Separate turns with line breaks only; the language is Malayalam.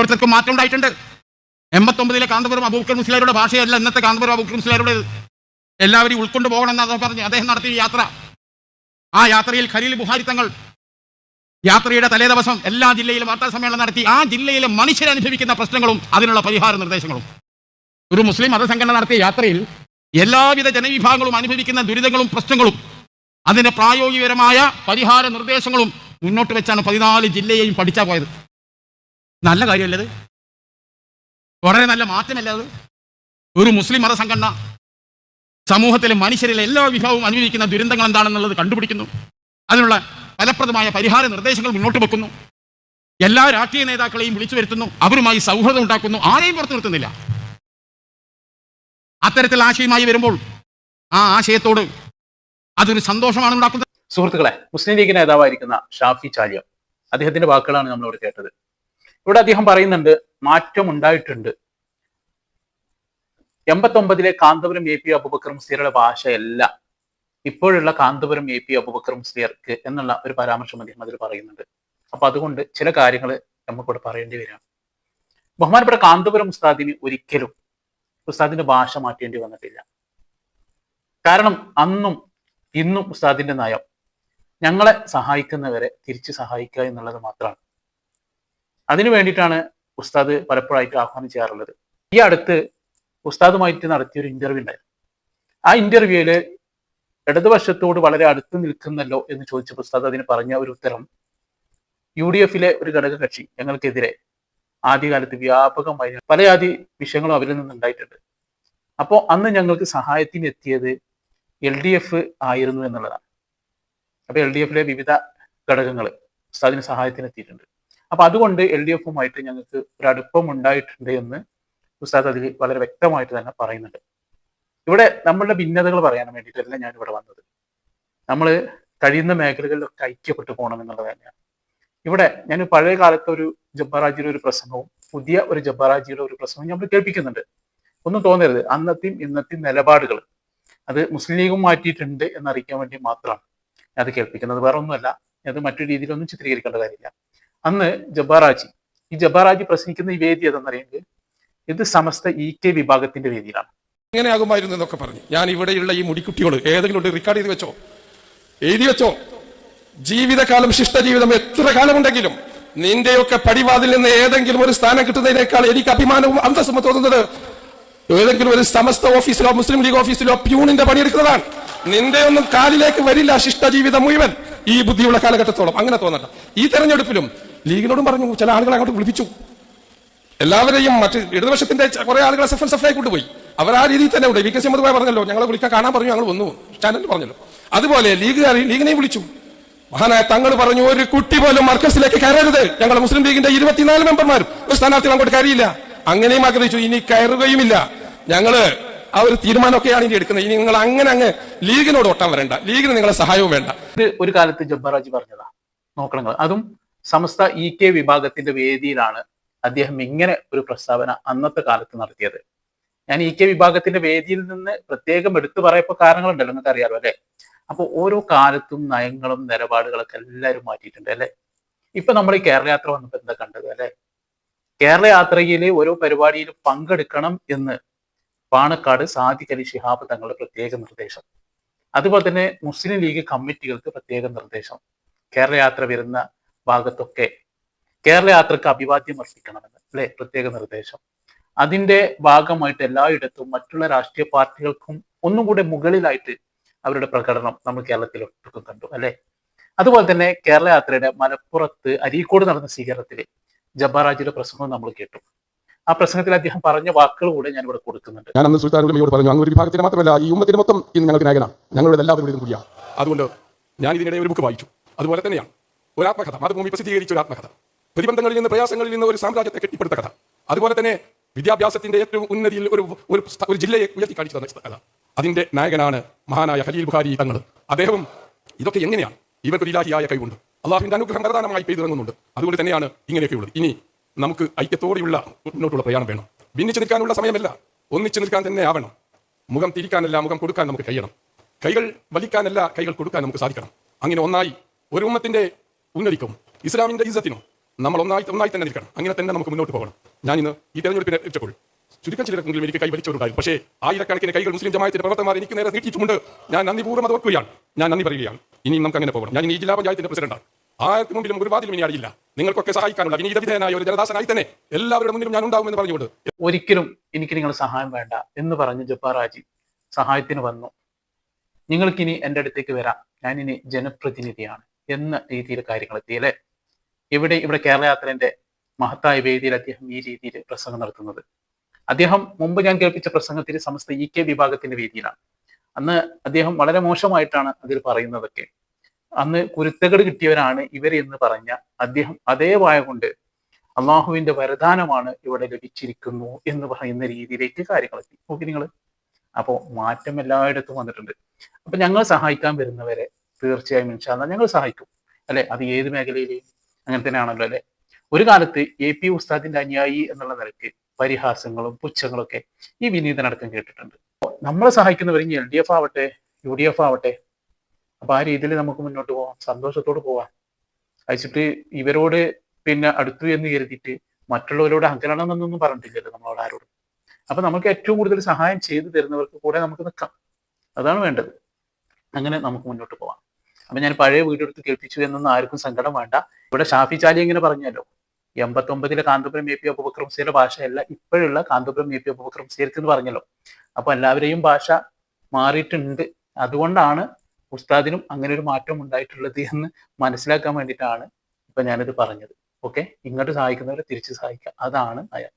ഓരോരുത്തർക്കും മാറ്റം ഉണ്ടായിട്ടുണ്ട്. എൺപത്തൊമ്പതിലെ കാന്തപുരം അബൂക്കർ മുസ്ലിയാരുടെ ഭാഷയല്ല ഇന്നത്തെ കാന്തപുരം അബൂക്കർ മുസ്ലിയാരുടെ എല്ലാവരും ഉൾക്കൊണ്ടു പോകണമെന്ന് അദ്ദേഹം പറഞ്ഞു അദ്ദേഹം നടത്തിയ യാത്ര. ആ യാത്രയിൽ ഖലീൽ ബുഹാരി തങ്ങൾ യാത്രയുടെ തലേദിവസം എല്ലാ ജില്ലയിലും വാർത്താ സമ്മേളനം നടത്തി. ആ ജില്ലയിലെ മനുഷ്യരനുഭവിക്കുന്ന പ്രശ്നങ്ങളും അതിനുള്ള പരിഹാര നിർദ്ദേശങ്ങളും. ഒരു മുസ്ലിം മതസംഘടന നടത്തിയ യാത്രയിൽ എല്ലാവിധ ജനവിഭാഗങ്ങളും അനുഭവിക്കുന്ന ദുരിതങ്ങളും പ്രശ്നങ്ങളും അതിന്റെ പ്രായോഗികപരമായ പരിഹാര നിർദ്ദേശങ്ങളും മുന്നോട്ട് വെച്ചാണ് പതിനാല് ജില്ലയെയും പഠിച്ചാൽ പോയത്. നല്ല കാര്യമല്ലത് വളരെ നല്ല മാറ്റമല്ലേ അത്? ഒരു മുസ്ലിം മതസംഘടന സമൂഹത്തിലെ മനുഷ്യരിലെ എല്ലാ വിഭാഗവും അനുഭവിക്കുന്ന ദുരന്തങ്ങൾ എന്താണെന്നുള്ളത് കണ്ടുപിടിക്കുന്നു. അതിനുള്ള ഫലപ്രദമായ പരിഹാര നിർദ്ദേശങ്ങൾ മുന്നോട്ട് വെക്കുന്നു. എല്ലാ രാഷ്ട്രീയ നേതാക്കളെയും വിളിച്ചു വരുത്തുന്നു. അവരുമായി സൗഹൃദം ഉണ്ടാക്കുന്നു. ആരെയും പുറത്തു നിർത്തുന്നില്ല. അത്തരത്തിൽ ആശയമായി വരുമ്പോൾ ആ ആശയത്തോട് അതൊരു സന്തോഷമാണ് ഉണ്ടാക്കുന്നത്.
സുഹൃത്തുക്കളെ മുസ്ലിം ലീഗ് നേതാവായിരിക്കുന്ന ഷാഫി ചാലിയ അദ്ദേഹത്തിന്റെ വാക്കുകളാണ് നമ്മൾ ഇവിടെ കേട്ടത്. ഇവിടെ അദ്ദേഹം പറയുന്നുണ്ട് മാറ്റം ഉണ്ടായിട്ടുണ്ട് എൺപത്തൊമ്പതിലെ കാന്തപുരം എ പി അബുബക്കർ മുസ്ലിയറുടെ ഭാഷയല്ല. ഇപ്പോഴുള്ള കാന്തപുരം എ പി അബുബക്കർ മുസ്ലിയർക്ക് എന്നുള്ള ഒരു പരാമർശം അദ്ദേഹം അതിൽ പറയുന്നുണ്ട്. അപ്പൊ അതുകൊണ്ട് ചില കാര്യങ്ങൾ നമുക്കിവിടെ പറയേണ്ടി വരാം. ബഹുമാനപ്പെട്ട കാന്തപുരം ഉസ്താദിന് ഒരിക്കലും ഉസ്താദിന്റെ ഭാഷ മാറ്റേണ്ടി വന്നിട്ടില്ല. കാരണം അന്നും ഇന്നും ഉസ്താദിന്റെ നയം ഞങ്ങളെ സഹായിക്കുന്നവരെ തിരിച്ച് സഹായിക്കുക എന്നുള്ളത് മാത്രമാണ്. അതിനു വേണ്ടിയിട്ടാണ് ഉസ്താദ് പലപ്പോഴായിട്ട് ആഹ്വാനം ചെയ്യാറുള്ളത് ഈ അടുത്ത് ഉസ്താദുമായിട്ട് നടത്തിയൊരു ഇന്റർവ്യൂ ഉണ്ടായിരുന്നു. ആ ഇന്റർവ്യൂയിൽ ഇടതുപക്ഷത്തോട് വളരെ അടുത്ത് നിൽക്കുന്നല്ലോ എന്ന് ചോദിച്ചപ്പോൾ ഉസ്താദ് അതിന് പറഞ്ഞ ഒരു ഉത്തരം യു ഡി എഫിലെ ഒരു ഘടക കക്ഷി ഞങ്ങൾക്കെതിരെ ആദ്യകാലത്ത് വ്യാപകമായി പല ആദ്യ വിഷയങ്ങളും അവരിൽ നിന്നുണ്ടായിട്ടുണ്ട് അപ്പോൾ അന്ന് ഞങ്ങൾക്ക് സഹായത്തിന് എത്തിയത് എൽ ഡി എഫ് ആയിരുന്നു എന്നുള്ളതാണ്. അപ്പൊ എൽ ഡി എഫിലെ വിവിധ ഘടകങ്ങൾ ഉസ്താദിന് സഹായത്തിന് എത്തിയിട്ടുണ്ട്. അപ്പൊ അതുകൊണ്ട് എൽ ഡി എഫുമായിട്ട് ഞങ്ങൾക്ക് ഒരു അടുപ്പം ഉണ്ടായിട്ടുണ്ട് എന്ന് ഉസ്താദ് അതിൽ വളരെ വ്യക്തമായിട്ട് തന്നെ പറയുന്നുണ്ട്. ഇവിടെ നമ്മളുടെ ഭിന്നതകൾ പറയാൻ വേണ്ടിയിട്ടല്ല ഞാൻ ഇവിടെ വന്നത്. നമ്മൾ കഴിയുന്ന മേഖലകളിലൊക്കെ ഐക്യപ്പെട്ടു പോകണം എന്നുള്ളത് തന്നെയാണ്. ഇവിടെ ഞാൻ പഴയ കാലത്തെ ഒരു ജബ്ബാറാജിയുടെ ഒരു പ്രസംഗവും പുതിയ ഒരു ജബ്ബാറാജിയുടെ ഒരു പ്രസംഗവും നമ്മൾ കേൾപ്പിക്കുന്നുണ്ട്. ഒന്നും തോന്നരുത്. അന്നത്തെയും ഇന്നത്തെയും നിലപാടുകൾ അത് മുസ്ലിം ലീഗും മാറ്റിയിട്ടുണ്ട് എന്നറിയിക്കാൻ വേണ്ടി മാത്രമാണ് അത് കേൾപ്പിക്കുന്നത്. വേറെ ഒന്നുമല്ല അത് മറ്റു രീതിയിലൊന്നും ചിത്രീകരിക്കേണ്ട കാര്യമില്ല. അന്ന് ജബ്ബാറാജി ഈ ജബ്ബാറാജി പ്രസംഗിക്കുന്ന ഈ വേദി ഏതെന്നറിയെങ്കിൽ ഇത് സമസ്ത ഇ കെ വിഭാഗത്തിന്റെ വേദിയിലാണ്.
എങ്ങനെയാകുമായിരുന്നു എന്നൊക്കെ പറഞ്ഞു. ഞാൻ ഇവിടെയുള്ള ഈ മുടിക്കുട്ടികൾ ഏതെങ്കിലും റെക്കോർഡ് ചെയ്ത് വെച്ചോ? എഴുതി വെച്ചോ? ജീവിതകാലം ശിഷ്ടജീവിതം എത്ര കാലമുണ്ടെങ്കിലും നിന്റെയൊക്കെ പടിവാതിൽ നിന്ന് ഏതെങ്കിലും ഒരു സ്ഥാനം കിട്ടുന്നതിനേക്കാൾ എനിക്ക് അഭിമാനവും അന്തസ്സും തോന്നുന്നത് ഏതെങ്കിലും ഒരു സമസ്ത ഓഫീസിലോ മുസ്ലിം ലീഗ് ഓഫീസിലോ പ്യൂണിന്റെ പണിയെടുക്കുന്നതാണ് നിന്റെ ഒന്നും കാലിലേക്ക് വരില്ല ശിഷ്ട ജീവിതം മുഴുവൻ ഈ ബുദ്ധിയുള്ള കാലഘട്ടത്തോളം. അങ്ങനെ തോന്നണ്ട. ഈ തെരഞ്ഞെടുപ്പിലും ലീഗിനോടും പറഞ്ഞു ചില ആളുകളെ അങ്ങോട്ട് വിളിപ്പിച്ചു. എല്ലാവരെയും മറ്റ് ഇടതുപക്ഷത്തിന്റെ കുറെ ആളുകളെ സെഫൻ സെഫായി കൊണ്ടുപോയി. അവർ ആ രീതിയിൽ തന്നെ ഉണ്ട് വി. കെ. സി മധുബായി പറഞ്ഞല്ലോ ഞങ്ങളെ വിളിക്കാൻ കാണാൻ പറഞ്ഞു ഞങ്ങൾ വന്നു. ചാനലിൽ പറഞ്ഞല്ലോ. അതുപോലെ ലീഗ് ലീഗിനെയും വിളിച്ചു. മഹാനായ തങ്ങൾ പറഞ്ഞു ഒരു കുട്ടി പോലും മർക്കസിലേക്ക് കയറരുത്. ഞങ്ങൾ മുസ്ലിം ലീഗിന്റെ ഇരുപത്തിനാല് മെമ്പർമാരും ഒരു സ്ഥാനാർത്ഥികൾ അങ്ങോട്ട് കയറിയില്ല. അങ്ങനെയും ആഗ്രഹിച്ചു ഇനി കയറുകയുമില്ല. ഞങ്ങൾ ആ ഒരു തീരുമാനമൊക്കെയാണ് ഇനി എടുക്കുന്നത്. ഇനി നിങ്ങൾ അങ്ങനെ അങ്ങ് ലീഗിനോട് ഒട്ടാൻ വരണ്ട. ലീഗിന് നിങ്ങളെ സഹായവും വേണ്ട.
ഒരു കാലത്ത് ജബ്ബാറാജി പറഞ്ഞതാ. നോക്കണങ്ങൾ. അതും സമസ്ത ഇ കെ വിഭാഗത്തിന്റെ വേദിയിലാണ് അദ്ദേഹം ഇങ്ങനെ ഒരു പ്രസ്താവന അന്നത്തെ കാലത്ത് നടത്തിയത്. ഞാൻ ഇ കെ വിഭാഗത്തിന്റെ വേദിയിൽ നിന്ന് പ്രത്യേകം എടുത്തു പറയപ്പോ കാരണങ്ങളുണ്ടല്ലോ നിങ്ങൾക്ക് അറിയാലോ അല്ലെ? അപ്പൊ ഓരോ കാലത്തും നയങ്ങളും നിലപാടുകളൊക്കെ എല്ലാവരും മാറ്റിയിട്ടുണ്ട് അല്ലെ? ഇപ്പൊ നമ്മൾ ഈ കേരള യാത്ര വന്നപ്പോ എന്താ കണ്ടത് അല്ലെ? കേരള യാത്രയിൽ ഓരോ പരിപാടിയിലും പങ്കെടുക്കണം എന്ന് പാണക്കാട് സാദിഖ് അലി ശിഹാബ് തങ്ങളുടെ പ്രത്യേക നിർദ്ദേശം. അതുപോലെ തന്നെ മുസ്ലിം ലീഗ് കമ്മിറ്റികൾക്ക് പ്രത്യേക നിർദ്ദേശം. കേരള യാത്ര വരുന്ന ഭാഗത്തൊക്കെ കേരള യാത്രയ്ക്ക് അഭിവാദ്യം അർപ്പിക്കണമെന്ന് അല്ലെ? പ്രത്യേക നിർദ്ദേശം. അതിന്റെ ഭാഗമായിട്ട് എല്ലായിടത്തും മറ്റുള്ള രാഷ്ട്രീയ പാർട്ടികൾക്കും ഒന്നും കൂടെ മുകളിലായിട്ട് അവരുടെ പ്രകടനം നമ്മൾ കേരളത്തിൽ ഒട്ടും കണ്ടു അല്ലെ? അതുപോലെ തന്നെ കേരള യാത്രയുടെ മലപ്പുറത്ത് അരീക്കോട് നടന്ന സ്വീകരണത്തിൽ ജബ്ബാറാജിയുടെ പ്രസംഗം നമ്മൾ കേട്ടു. ആ പ്രസംഗത്തിൽ അദ്ദേഹം പറഞ്ഞ വാക്കുകൾ കൂടെ ഞാൻ ഇവിടെ കൊടുക്കുന്നുണ്ട്.
ഞാൻ അന്ന് സുൽത്താൻ ഉലമയോട് പറഞ്ഞു അങ്ങ് ഒരു വിഭാഗത്തിന് മാത്രമല്ല ഈ ഉമ്മത്തിന് മൊത്തം ഇന്ന് ഞങ്ങൾക്ക് നായകനാണ്. ഞങ്ങളുടെ എല്ലാവരുടെയും കൂടിയാണ്. അതുകൊണ്ട് ഞാൻ ഇതിനിടെ ഒരു ബുക്ക് വായിച്ചു. അതുപോലെ തന്നെയാണ്. ഒരു ആത്മകഥ മാതൃഭൂമി പ്രസിദ്ധീകരിച്ച ഒരു ആത്മകഥ പ്രതിബന്ധങ്ങളിൽ നിന്ന് പ്രയാസങ്ങളിൽ നിന്ന് ഒരു സാമ്രാജ്യത്തെ കെട്ടിപ്പടുത്ത കഥ. അതുപോലെ തന്നെ വിദ്യാഭ്യാസത്തിന്റെ ഏറ്റവും ഉന്നതിയിൽ ഒരു ഒരു ഒരു ജില്ലയെ ഉയർത്തി കാണിച്ചു തന്ന കഥ അതിന്റെ നായകനാണ് മഹാനായ ഹലീൽ ബുഹാരി തങ്ങൾ. അദ്ദേഹം ഇതൊക്കെ എങ്ങനെയാണ്? ഇവർക്കൊരു ഇലാഹിയായ കൈകൊണ്ട് അള്ളാഹുവിന്റെ അനുഗ്രഹം പ്രധാനമായി പെയ്തിറങ്ങുന്നുണ്ട് അതുകൊണ്ട് തന്നെയാണ് ഇങ്ങനെയൊക്കെയുള്ളത്. ഇനി നമുക്ക് ഐക്യത്തോടെയുള്ള മുന്നോട്ടുള്ള പ്രയാണം വേണം. ഭിന്നിച്ചു നിൽക്കാനുള്ള സമയമല്ല. ഒന്നിച്ചു നിൽക്കാൻ തന്നെ ആവണം. മുഖം തിരിക്കാനല്ല മുഖം കൊടുക്കാൻ നമുക്ക് കഴിയണം. കൈകൾ വലിക്കാനല്ല കൈകൾ കൊടുക്കാൻ നമുക്ക് സാധിക്കണം. അങ്ങനെ ഒന്നായി ഒരു ഉമ്മത്തിന്റെ ഉന്നതിക്കും ഇസ്ലാമിന്റെ ഇസ്സത്തിനും നമ്മൾ ഒന്നായി ഒന്നായി തന്നെ നിൽക്കണം. അങ്ങനെ തന്നെ നമുക്ക് മുന്നോട്ട് പോകണം. ഞാൻ ഇന്ന് ഈ തെരഞ്ഞെടുപ്പിനെ വെച്ചപ്പോൾ ചുരുക്കം ചിലർക്കെങ്കിലും എനിക്ക് കൈവരിച്ചവരുണ്ടായിരുന്നു പക്ഷേ ആയിരക്കണക്കിന് കൈകൾ മുസ്ലിം ജമായത്തിന്റെ പ്രവർത്തകന്മാർ എനിക്ക് നേരെ നീട്ടിയിട്ടുമുണ്ട്. ഞാൻ നന്ദിപൂർവം അത് ഓർക്കുകയാണ്. ഞാൻ നന്ദി പറയുകയാണ്. ഇനിയും നമുക്ക് അങ്ങനെ പോകണം. ഞാൻ ഇനി ജില്ലാ പഞ്ചായത്തിന്റെ പ്രസിഡന്റാണ്. ആർക്ക് മുമ്പിലും ഒരു വാതിലും ഇനി അറിയില്ല നിങ്ങൾക്കൊക്കെ സഹായിക്കാനുള്ള വിനീതവിധേയനായ ഒരു ജനദാസനായി തന്നെ എല്ലാവരുടെ മുന്നിലും ഞാൻ ഉണ്ടാവുമെന്ന് പറഞ്ഞുകൊണ്ട്
ഒരിക്കലും എനിക്ക് നിങ്ങൾ സഹായം വേണ്ട എന്ന് പറഞ്ഞ് ജപ്പാറാജി സഹായത്തിന് വന്നു. നിങ്ങൾക്കിനി എന്റെ അടുത്തേക്ക് വരാം. ഞാനിനി ഇനി ജനപ്രതിനിധിയാണ്. എന്ന രീതിയിൽ കാര്യങ്ങൾ എത്തി അല്ലെ? ഇവിടെ ഇവിടെ കേരള യാത്രന്റെ മഹത്തായ വേദിയിൽ അദ്ദേഹം ഈ രീതിയിൽ പ്രസംഗം നടത്തുന്നത്. അദ്ദേഹം മുമ്പ് ഞാൻ കേൾപ്പിച്ച പ്രസംഗത്തിൽ സമസ്ത ഇ കെ വിഭാഗത്തിന്റെ വേദിയിലാണ്. അന്ന് അദ്ദേഹം വളരെ മോശമായിട്ടാണ് അതിൽ പറയുന്നതൊക്കെ. അന്ന് കുരുത്തകട് കിട്ടിയവരാണ് ഇവർ എന്ന് പറഞ്ഞ അദ്ദേഹം അതേ വായ കൊണ്ട് അള്ളാഹുവിന്റെ വരദാനമാണ് ഇവിടെ ലഭിച്ചിരിക്കുന്നു എന്ന് പറയുന്ന രീതിയിലേക്ക് കാര്യങ്ങൾ എത്തി. നോക്കി നിങ്ങൾ അപ്പോൾ മാറ്റം എല്ലായിടത്തും വന്നിട്ടുണ്ട്. അപ്പൊ ഞങ്ങൾ സഹായിക്കാൻ വരുന്നവരെ തീർച്ചയായും ഇൻഷാല്ല ഞങ്ങൾ സഹായിക്കും. അല്ലെ? അത് ഏത് മേഖലയിലെയും അങ്ങനെ തന്നെയാണല്ലോ അല്ലെ? ഒരു കാലത്ത് എ പി ഉസ്താദിന്റെ അനുയായി എന്നുള്ള നിലയ്ക്ക് പരിഹാസങ്ങളും പുച്ഛങ്ങളും ഒക്കെ ഈ വിനീതനടക്കം കേട്ടിട്ടുണ്ട്. നമ്മളെ സഹായിക്കുന്നവർ ഇനി എൽ ഡി എഫ് ആവട്ടെ യു ഡി എഫ് ആവട്ടെ അപ്പൊ ആ രീതിയിൽ നമുക്ക് മുന്നോട്ട് പോവാം സന്തോഷത്തോട് പോവാം. അയച്ചിട്ട് ഇവരോട് പിന്നെ അടുത്തു എന്ന് കരുതിയിട്ട് മറ്റുള്ളവരോട് അകലണം എന്നൊന്നും പറഞ്ഞിട്ടില്ലല്ലോ നമ്മളോട് ആരോടും. അപ്പൊ നമുക്ക് ഏറ്റവും കൂടുതൽ സഹായം ചെയ്തു തരുന്നവർക്ക് കൂടെ നമുക്ക് നിൽക്കാം. അതാണ് വേണ്ടത്. അങ്ങനെ നമുക്ക് മുന്നോട്ട് പോവാം. അപ്പൊ ഞാൻ പഴയ വീടെടുത്ത് കേൾപ്പിച്ചു എന്നൊന്നും ആർക്കും സങ്കടം വേണ്ട. ഇവിടെ ഷാഫി ചാലി ഇങ്ങനെ പറഞ്ഞല്ലോ എൺപത്തൊമ്പതിലെ കാന്തപുരം എ പി അബുബക്രംസിയുടെ ഭാഷയല്ല ഇപ്പോഴുള്ള കാന്തപുരം എ പി അബുബക്രംസിയർക്ക് എന്ന് പറഞ്ഞല്ലോ. അപ്പൊ എല്ലാവരെയും ഭാഷ മാറിയിട്ടുണ്ട്. അതുകൊണ്ടാണ് ഉസ്താദിനും അങ്ങനെ ഒരു മാറ്റം ഉണ്ടായിട്ടുള്ളത് എന്ന് മനസ്സിലാക്കാൻ വേണ്ടിയിട്ടാണ് ഇപ്പൊ ഞാനിത് പറഞ്ഞത്. ഓക്കെ? ഇങ്ങോട്ട് സഹായിക്കുന്നവരെ തിരിച്ച് സഹായിക്കുക അതാണ് നയം